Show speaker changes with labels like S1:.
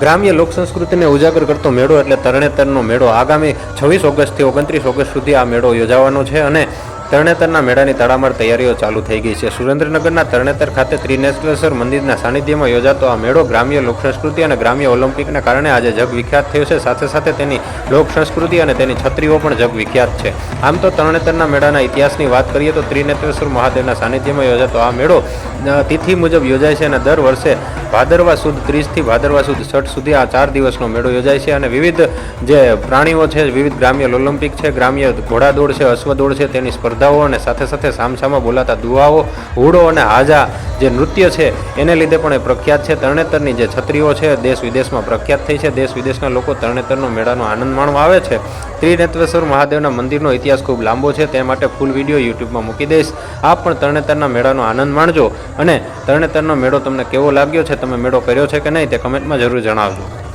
S1: ગ્રામ્ય લોક સંસ્કૃતિને ઉજાગર કરતો મેળો એટલે તરણેતરનો મેળો. આગામી છવ્વીસ ઓગસ્ટથી ઓગણત્રીસ ઓગસ્ટ સુધી આ મેળો યોજાવાનો છે અને તરણેતરના મેળાની તડામાર તૈયારીઓ ચાલુ થઈ ગઈ છે. સુરેન્દ્રનગરના તરણેતર ખાતે ત્રિનેત્રેશ્વર મંદિરના સાનિધ્યમાં યોજાતો આ મેળો ગ્રામ્ય લોક સંસ્કૃતિ અને ગ્રામ્ય ઓલિમ્પિકના કારણે આજે જગ વિખ્યાત થયો છે. સાથે સાથે તેની લોક સંસ્કૃતિ અને તેની છત્રીઓ પણ જગ વિખ્યાત છે. આમ તો તરણેતરના મેળાના ઇતિહાસની વાત કરીએ તો ત્રિનેત્રેશ્વર મહાદેવના સાનિધ્યમાં યોજાતો આ મેળો તિથિ મુજબ યોજાય છે અને દર વર્ષે ભાદરવા સુદ ત્રીસથી ભાદરવા સુદ છઠ સુધી આ ચાર દિવસનો મેળો યોજાય છે અને વિવિધ જે પ્રાણીઓ છે, વિવિધ ગ્રામ્ય ઓલિમ્પિક છે, ગ્રામ્ય ઘોડાદોડ છે, અશ્વદોડ છે, તેની સ્પર્ધાઓ અને સાથે સાથે સામસામાં બોલાતા દુવાઓ હુડો અને હાજા જે નૃત્ય છે, એને લીધે પણ એ પ્રખ્યાત છે. તરણેતરની જે છત્રીઓ છે, દેશ વિદેશમાં પ્રખ્યાત થઈ છે. દેશ વિદેશના લોકો તરણેતરનો મેળાનો આનંદ માણવા આવે છે. ત્રિનેત્રેશ્વર મહાદેવના મંદિરનો ઇતિહાસ ખૂબ લાંબો છે, તે માટે ફૂલ વીડિયો યુટ્યુબમાં મૂકી દઈશ. આપ પણ તરણેતરના મેળાનો આનંદ માણજો અને તરણેતરનો મેળો તમને કેવો લાગ્યો છે, તમે મેળો કર્યો છે કે નહીં તે કમેન્ટમાં જરૂર જણાવજો.